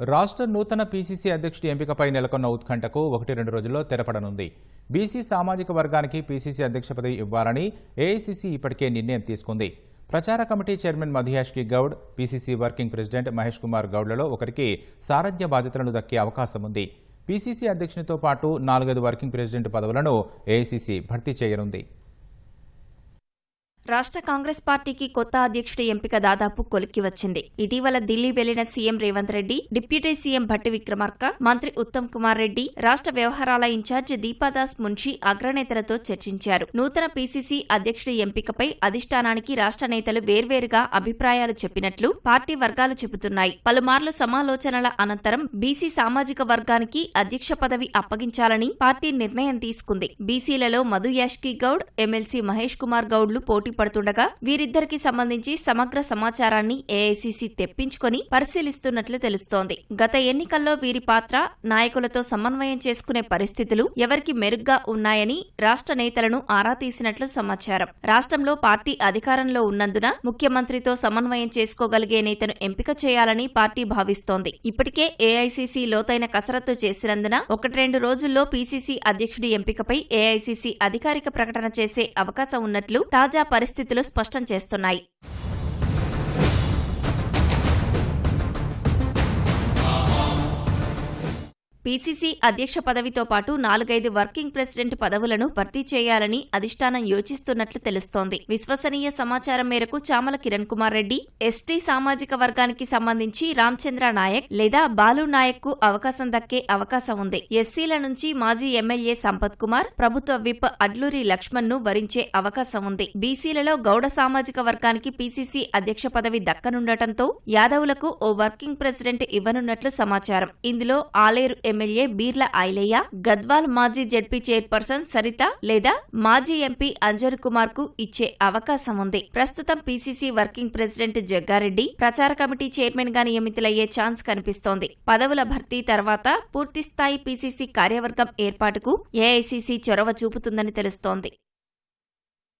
రాష్ట్ర నూతన పీసీసీ అధ్యక్షుడి ఎంపికపై నెలకొన్న ఉత్కంఠకు ఒకటి రెండు రోజుల్లో తెరపడనుంది. బీసీ సామాజిక వర్గానికి పీసీసీ అధ్యక్ష పదవి ఇవ్వాలని ఏఐసీసీ ఇప్పటికే నిర్ణయం తీసుకుంది. ప్రచార committee chairman Madhuyashki Goud PCC working president Mahesh Kumar గౌడ్లలో ఒకరికి సారథ్య బాధ్యతలను దక్కే అవకాశం ఉంది. పీసీసీ అధ్యక్షునితో పాటు నాలుగైదు వర్కింగ్ ప్రెసిడెంట్ పదవులను ఏఐసీసీ భర్తీ చేయనుంది. రాష్ట్ర కాంగ్రెస్ పార్టీకి కొత్త అధ్యక్షుడి ఎంపిక దాదాపు కొలిక్కి వచ్చింది. ఇటీవల ఢిల్లీ వెళ్ళిన CM Revanth Reddy deputy CM Bhatti Vikramarka మంత్రి ఉత్తమ్ కుమార్ రెడ్డి రాష్ట్ర వ్యవహారాల ఇన్ఛార్జ్ దీపాదాస్ మున్షి అగ్రనేతలతో చర్చించారు. నూతన పీసీసీ అధ్యక్షుడి ఎంపికపై అధిష్టానానికి రాష్ట్ర నేతలు వేర్వేరుగా అభిప్రాయాలు చెప్పినట్లు పార్టీ వర్గాలు చెబుతున్నాయి. పలుమార్లు సమాలోచనల అనంతరం బీసీ సామాజిక వర్గానికి అధ్యక్ష పదవి అప్పగించాలని పార్టీ నిర్ణయం తీసుకుంది. బీసీలలో మధు యాష్కి గౌడ్ ఎమ్మెల్సీ మహేష్ కుమార్ గౌడ్లు పోటీ పడుతుండగా వీరిద్దరికి సంబంధించి సమగ్ర సమాచారాన్ని ఏఐసీసీ తెప్పించుకొని పరిశీలిస్తున్నట్లు తెలుస్తోంది. గత ఎన్నికల్లో వీరి పాత్ర నాయకులతో సమన్వయం చేసుకునే పరిస్థితులు ఎవరికి మెరుగ్గా ఉన్నాయని రాష్ట్ర నేతలను ఆరా తీసినట్లు సమాచారం. రాష్ట్రంలో పార్టీ అధికారంలో ఉన్నందున ముఖ్యమంత్రితో సమన్వయం చేసుకోగలిగే నేతను ఎంపిక చేయాలని పార్టీ భావిస్తోంది. ఇప్పటికే ఏఐసీసీ లోతైన కసరత్తు చేసినందున ఒకటి రెండు రోజుల్లో పీసీసీ అధ్యక్షుడి ఎంపికపై ఏఐసీసీ అధికారిక ప్రకటన చేసే అవకాశం ఉన్నట్లు తాజా పరిస్థితులు స్పష్టం చేస్తున్నాయి. పీసీసీ అధ్యక్ష పదవితో పాటు నాలుగైదు వర్కింగ్ ప్రెసిడెంట్ పదవులను భర్తీ చేయాలని అధిష్టానం యోచిస్తున్నట్లు తెలుస్తోంది. విశ్వసనీయ సమాచారం మేరకు చామల కిరణ్ కుమార్ రెడ్డి ఎస్టీ సామాజిక వర్గానికి సంబంధించి రామచంద్ర నాయక్ లేదా బాలు నాయక్కు అవకాశం దక్కే అవకాశం ఉంది. ఎస్సీల నుంచి మాజీ ఎమ్మెల్యే సంపత్ కుమార్ ప్రభుత్వ విప్ అడ్లూరి లక్ష్మణ్ను భరించే అవకాశం ఉంది. బీసీలలో గౌడ సామాజిక వర్గానికి పీసీసీ అధ్యక్ష పదవి దక్కనుండటంతో యాదవులకు ఓ వర్కింగ్ ప్రెసిడెంట్ ఇవ్వనున్నట్లు సమాచారం. ఇందులో ఆలేరు ఎమ్మెల్యే బీర్ల ఐలయ్య గద్వాల్ మాజీ జెడ్పీ చైర్పర్సన్ సరిత లేదా మాజీ ఎంపీ అంజన్ కుమార్కు ఇచ్చే అవకాశం ఉంది. ప్రస్తుతం పీసీసీ వర్కింగ్ ప్రెసిడెంట్ జగ్గారెడ్డి ప్రచార కమిటీ చైర్మన్గా నియమితులయ్యే ఛాన్స్ కనిపిస్తోంది. పదవుల భర్తీ తర్వాత పూర్తిస్థాయి పీసీసీ కార్యవర్గం ఏర్పాటుకు ఏఐసీసీ చొరవ చూపుతుందని తెలుస్తోంది.